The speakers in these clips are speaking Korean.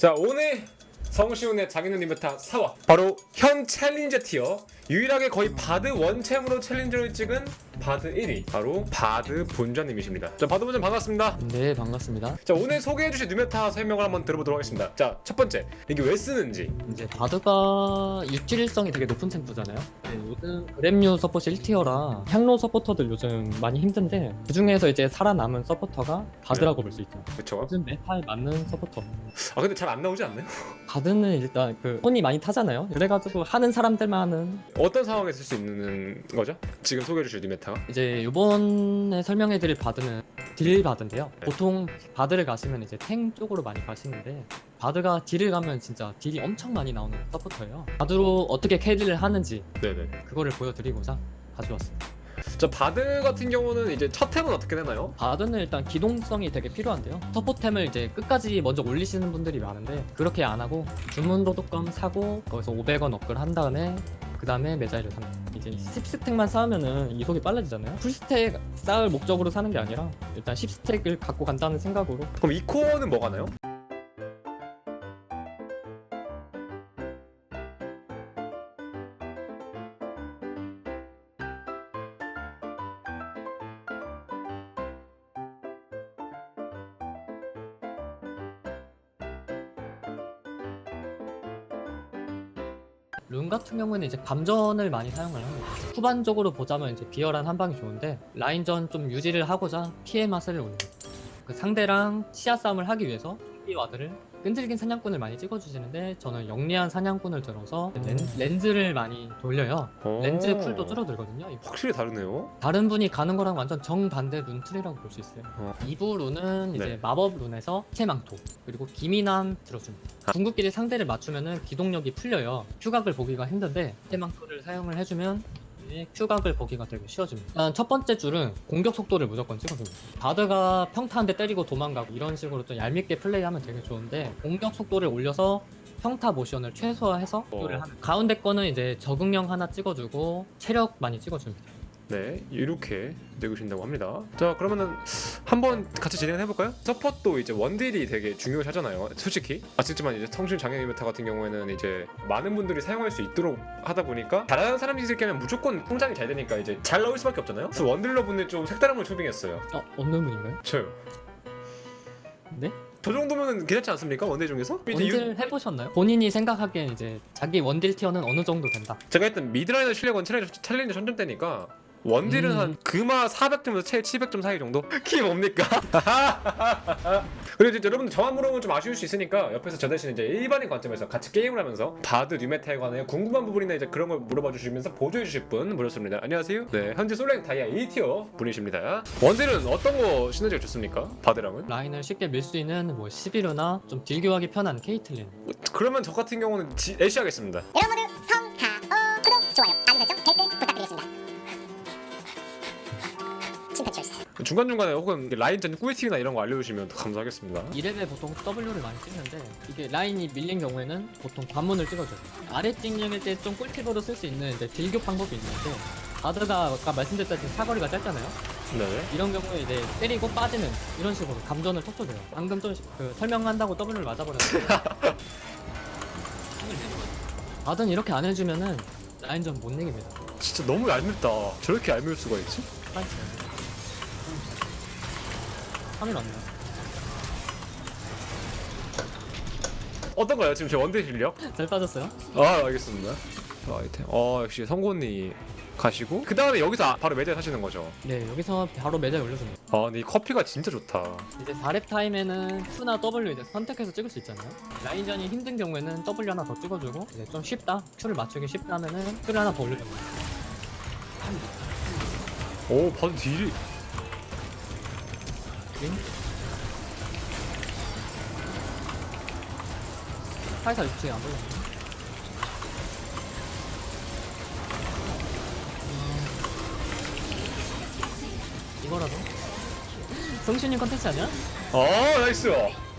자 오늘 성시훈의 장인은 리메타 4화 바로 현 챌린저 티어 유일하게 거의 바드 원챔으로 챌린저를 찍은 바드 1위 바로 바드 본전님이십니다 자 바드 본전 반갑습니다 네 반갑습니다. 자 오늘 소개해주신 뉴메타 설명을 한번 들어보도록 하겠습니다 자 첫 번째 이게 왜 쓰는지 이제 바드가 육질성이 되게 높은 챔프잖아요. 네, 요즘 그램류 서포트 1티어라 향로 서포터들 요즘 많이 힘든데 그 중에서 이제 살아남은 서포터가 바드라고 볼 수 있죠. 그쵸 요즘 메타에 맞는 서포터. 아 근데 잘 안 나오지 않나요? 바드 는 일단 그 손이 많이 타잖아요. 그래가지고 하는 사람들만 하는 어떤 상황에 쓸 수 있는 거죠? 지금 소개해 주실 뉴메타가 이제 요번에 설명해드릴 바드는 딜 바드인데요. 네. 보통 바드를 가시면 이제 탱 쪽으로 많이 가시는데 바드가 딜을 가면 진짜 딜이 엄청 많이 나오는 서포터예요. 바드로 어떻게 캐리를 하는지 네네 그거를 보여드리고자 가져왔습니다. 자 바드 같은 경우는 이제 첫 템은 어떻게 되나요? 바드는 일단 기동성이 되게 필요한데요. 서포템을 이제 끝까지 먼저 올리시는 분들이 많은데 그렇게 안 하고 주문 도둑감 사고 거기서 500원 업글 한 다음에 그 다음에 메자이를 삽니다. 이제 10스택만 쌓으면은 이속이 빨라지잖아요. 풀스택 쌓을 목적으로 사는 게 아니라 일단 10스택을 갖고 간다는 생각으로 그럼 이 코어는 뭐가 나요? 룬 같은 경우에는 이제 감전을 많이 사용을 합니다. 후반적으로 보자면 이제 비열한 한 방이 좋은데 라인전 좀 유지를 하고자 피해 맛을 올립니다. 그 상대랑 시야 싸움을 하기 위해서 이 와드를 끈질긴 사냥꾼을 많이 찍어주시는데 저는 영리한 사냥꾼을 들어서 렌,ズ를 많이 돌려요. 어. 렌즈 풀도 줄어들거든요. 확실히 다르네요 다른 분이 가는 거랑 완전 정반대 룬틀이라고 볼 수 있어요. 어. 2부 룬은 이제 네. 마법 룬에서 체망토 그리고 기미남 들어줍니다. 아. 궁극끼리 상대를 맞추면은 기동력이 풀려요. 큐각을 보기가 힘든데 체망토를 사용을 해주면 이제 큐각을 보기가 되게 쉬워집니다. 일단 첫 번째 줄은 공격 속도를 무조건 찍어줍니다. 바드가 평타 한 대 때리고 도망가고 이런 식으로 좀 얄밉게 플레이하면 되게 좋은데 공격 속도를 올려서 평타 모션을 최소화해서 어. 하는 가운데 거는 이제 적응형 하나 찍어주고 체력 많이 찍어줍니다. 네 이렇게 내주신다고 합니다 자 그러면은 한번 같이 진행해 볼까요? 서폿도 이제 원딜이 되게 중요하잖아요 솔직히 아쉽지만 이제 성실 장애인 메타 같은 경우에는 이제 많은 분들이 사용할 수 있도록 하다 보니까 잘하는 경우는 무조건 통장이 잘 되니까 이제 잘 나올 수밖에 없잖아요 그래서 원딜러 분들 좀 색다른 걸 초빙했어요 어, 없는 분인가요? 저요 네? 저 정도면 괜찮지 않습니까? 원딜 중에서? 이제 원딜 해보셨나요? 본인이 생각하기엔 이제 자기 원딜 티어는 어느 정도 된다. 제가 했던 미드라이너 실력은 챌린저, 챌린저 천점 대니까 원딜은 음. 한 금화 400점에서 채 700점 사이 정도? 키 뭡니까? 그리고 이제 여러분들 저만 물어보면 좀 아쉬울 수 있으니까 옆에서 저 대신 이제 일반인 관점에서 같이 게임을 하면서 바드 뉴메타에 관해 궁금한 부분이나 이제 그런 걸 물어봐 주시면서 보조해 주실 분 모셨습니다. 안녕하세요. 네, 현재 솔랭 다이아 1티어 분이십니다. 원딜은 어떤 거 시너지가 좋습니까? 바드랑은? 라인을 쉽게 밀 수 있는 뭐 시비르나 좀 딜교하기 편한 케이틀린. 그러면 저 같은 경우는 지, 애쉬 하겠습니다. 여러분 모두 성하오 구독 좋아요 알림 설정 중간중간에 혹은 라인전 꿀팁이나 이런 거 알려주시면 더 감사하겠습니다. 2렙에 보통 W를 많이 찍는데 이게 라인이 밀린 경우에는 보통 관문을 찍어줘요. 아래 찍는 때 좀 꿀팁으로 쓸 수 있는 이제 딜교 방법이 있는데 바드가 아까 말씀드렸다시피 사거리가 짧잖아요. 네. 이런 경우에 이제 때리고 빠지는 이런 식으로 감전을 톡 줘줘요. 방금 좀그 설명한다고 W를 맞아버렸는데 바드는 이렇게 안 해주면은 라인전 못 내깁니다. 진짜 너무 얄밉다. 저렇게 얄미울 수가 있지? 파이트. 3일 왔네. 어떤가요? 지금 제 원딜 실력? 잘 빠졌어요? 아 알겠습니다. 자, 아이템. 어 역시 성곤이 가시고 그 다음에 여기서 바로 매제 사시는 거죠. 네, 여기서 바로 매달 올려줍니다. 아 근데 이 커피가 진짜 좋다. 이제 4렙 타임에는 Q나 W 이제 선택해서 찍을 수 있잖아요. 라인전이 힘든 경우에는 W 하나 더 찍어주고 이제 좀 쉽다, Q를 맞추기 쉽다면은 Q를 하나 더 올려줍니다. 오 바로 딜이 윙. 카이사 위치에 안 보이네. 음. 이거라도? 성신님 컨텐츠 아니야? 어 나이스.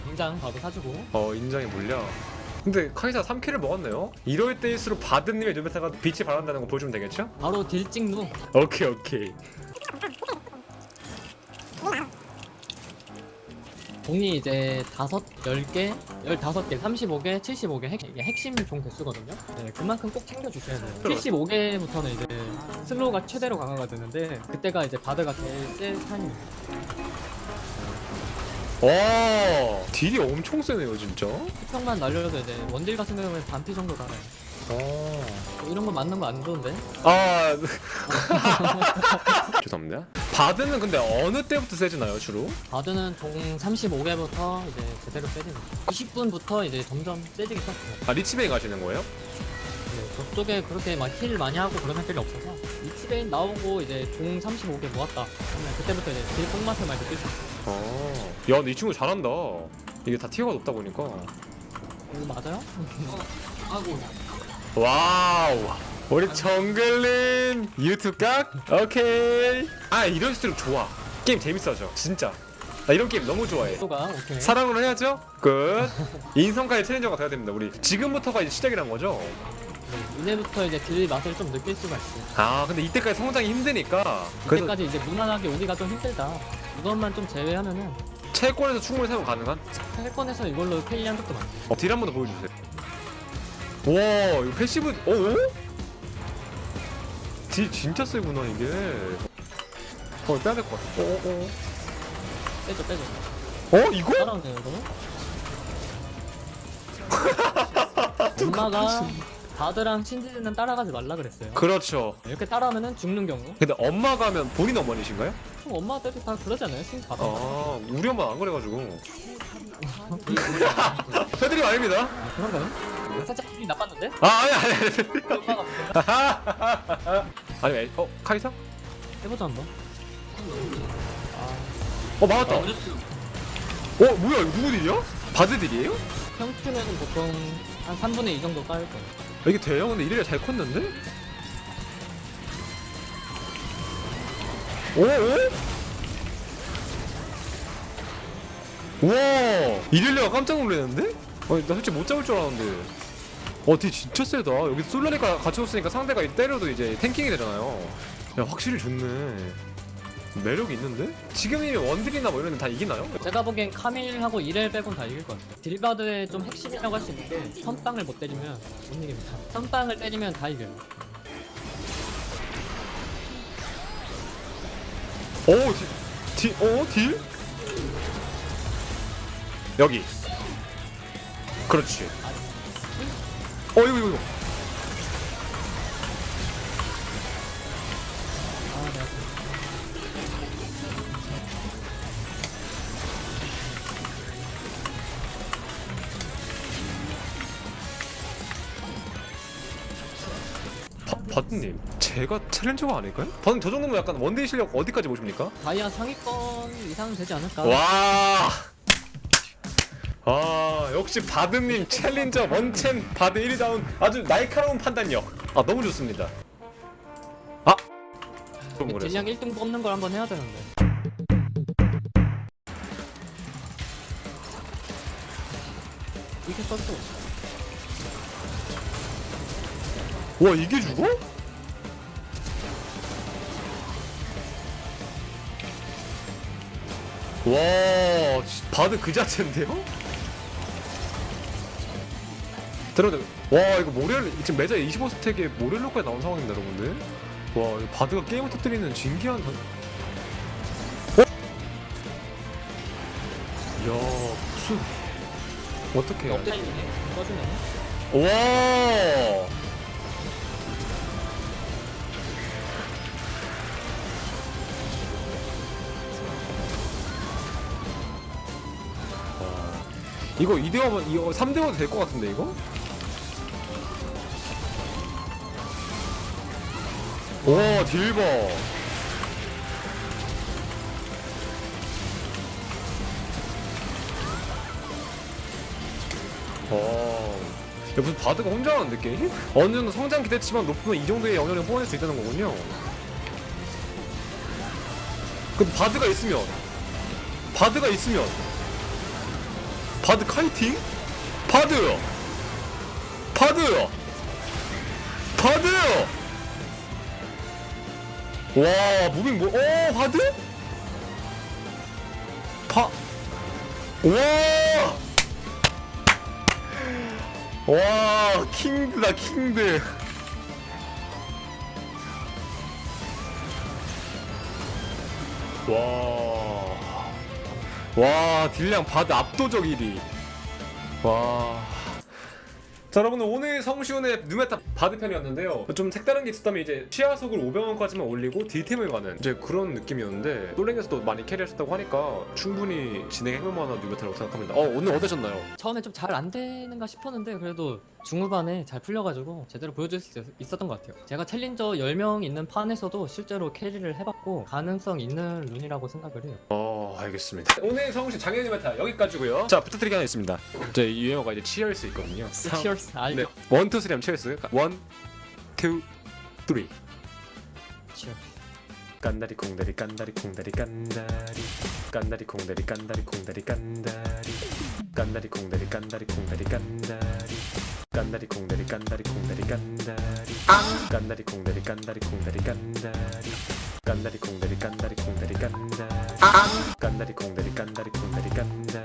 인장 바로 사주고 어 인장이 물려. 근데 카이사 3킬을 먹었네요. 이럴 때일수록 바드님의 누메타가 빛이 발한다는 거 보여주면 되겠죠? 바로 딜 찍누 오케이 오케이. 종이 이제 다섯, 열 개, 열다섯 개, 35개, 75개 핵, 이게 핵심 종 개수거든요. 네, 그만큼 꼭 챙겨주셔야 돼요. 75개부터는 이제 슬로우가 최대로 강화가 되는데 그때가 이제 바드가 제일 센 타임입니다. 와 딜이 엄청 세네요 진짜. 수평만 날려도 이제 원딜 같은 경우는 반피 정도 달아요. 어. 이런 거 맞는 거 안 좋은데? 아 죄송합니다. 바드는 근데 어느 때부터 세지나요 주로? 바드는 종 35개부터 이제 제대로 세집니다. 20분부터 이제 점점 세지기 시작해요. 아 리치베이 가시는 거예요? 네, 저쪽에 그렇게 막 힐 많이 하고 그런 애들이 없어서 이치베인 나오고 이제 종 35개 모았다. 그러면 그때부터 이제 딜 뽕맛을 많이 느낄 수 있어요. 어. 야, 근데 이 친구 잘한다. 이게 다 티어가 높다 보니까. 이거 맞아요? 와우. 우리 정글린 유튜브 각? 오케이. 아, 스트록 좋아. 게임 재밌어져. 진짜. 나 이런 게임 너무 좋아해. 또가 오케이. 사랑으로 해야죠. 끝. 인성까지 챌린저가 돼야 됩니다. 우리 지금부터가 이제 시작이란 거죠. 네, 이제부터 이제 딜 맛을 좀 느낄 수가 있어요. 아, 근데 이때까지 성장이 힘드니까. 그래서 그때까지 이제 무난하게 오기가 좀 힘들다. 이것만 좀 제외하면은 채권에서 충분히 사용 가능한? 패권에서 이걸로 캐리 한 적도 많아요. 어, 딜 한 번 더 보여주세요. 와, 이거 패시브, 어? 딜 진짜 세구나, 이게. 어, 빼야 될 것 같아. 어, 어, 빼줘 빼줘. 어? 어, 이거? 따라오네요 이거. 엄마가 바드랑 신지는 따라가지 말라 그랬어요. 그렇죠. 이렇게 따라하면은 죽는 경우. 근데 엄마가 하면 본인 어머니신가요? 그럼 엄마들이 다 그러잖아요. 신지 바드. 아, 우리 엄마 안 그래가지고. 패드립 아닙니다. 아, 그런가요? 살짝 기분이 나빴는데? 아, 아니, 아니, 아니. 엄마가 아니, 에- 어, 카이사? 해보자 한번. 어, 맞았다. 어, 뭐야, 이거 누구 딜이야? 바드 딜이에요? 평균에는 보통 한 3분의 2 정도 까일 거예요. 아, 이게 돼요? 근데 이래야 잘 컸는데? 오, 오? 우와! 이릴리아가 깜짝 놀랐는데? 아니, 나 솔직히 못 잡을 줄 알았는데. 어, 뒤 진짜 세다. 여기 솔라니까 같이 없으니까 상대가 때려도 이제 탱킹이 되잖아요. 야, 확실히 좋네. 매력이 있는데? 지금이면 원딜이나 뭐 이런 데 다 이기나요? 제가 보기엔 카밀하고 이렐 빼곤 다 이길 것 같아요. 딜바드의 좀 핵심이라고 할 수 있는 게 선빵을 못 때리면 못 이깁니다. 선빵을 때리면 다 이겨요. 오, 디, 디, 어, 딜? 여기. 그렇지. 어, 이거, 이거, 이거. 아, 바, 바드님, 제가 챌린저가 아닐까요? 바드님 저 정도면 약간 원데이 실력 어디까지 보십니까? 다이아 상위권 이상은 되지 않을까? 와. 아, 역시 바드님 챌린저 원챔 바드 1위 다운 아주 날카로운 판단력. 아, 너무 좋습니다. 아, 좀 그래서. 딜량 1등 뽑는 걸 한번 해야 되는데. 이렇게 써도 와, 이게 죽어? 와, 씨, 바드 그 자체인데요? 들어도 와 이거 모렐 지금 매자 25스택에 모렐로까지 나온 상황입니다 여러분들 와 이거 바드가 게임을 터뜨리는 진기한 선... 어? 야 무슨 어떻게. 써주면. 와 이거 2대5면 이거 3대5도 될 것 같은데 이거? 와 딜버 와 야, 무슨 바드가 혼자 하는데 게임? 어느 정도 성장 기대치만 높으면 이 정도의 영향을 뽐낼 수 있다는 거군요. 근데 바드가 있으면 바드가 있으면 바드 카이팅? 바드! 바드! 와 무빙 뭐? 어 바드? 바 와! 와, 킹드다, 킹드. 와. 와, 딜량 바드 압도적 1위. 와. 자 여러분 오늘 성시훈의 누메타 바드 편이었는데요 좀 색다른 게 있었다면 이제 치아속을 500원까지만 올리고 딜템을 가는 이제 그런 느낌이었는데 솔랭에서도 많이 캐리하셨다고 하니까 충분히 진행해볼 만한 누메타라고 생각합니다 어 오늘 어떠셨나요? 처음에 좀 잘 안 되는가 싶었는데 그래도 중후반에 잘 풀려가지고 제대로 보여줄 수 있- 있었던 것 같아요. 제가 챌린저 10명 있는 판에서도 실제로 캐리를 해봤고 가능성 있는 룬이라고 생각을 해요. 어 알겠습니다 오늘 성시 장애 누메타 여기까지고요 자 부탁드리는 게 하나 있습니다 이제 이 유행어가 이제 치얼스 있거든요 치 얼스 알죠? 네, 원, 투, 쓰리 하면 치얼스 원, 투, 쓰리. 깐다리 콩다리 깐다리 콩다리 깐다리 깐다리 콩다리 깐다리 콩다리 깐다리 깐다리 콩다리 깐다리 콩다리 깐다리 깐다리 콩다리 깐다리 콩다리 깐다리 깐다리 콩다리 깐다리 콩다리 깐다리 깐다리 콩다리 깐다리 콩다리 깐다리 깐다리 콩다리 깐다리 깐다리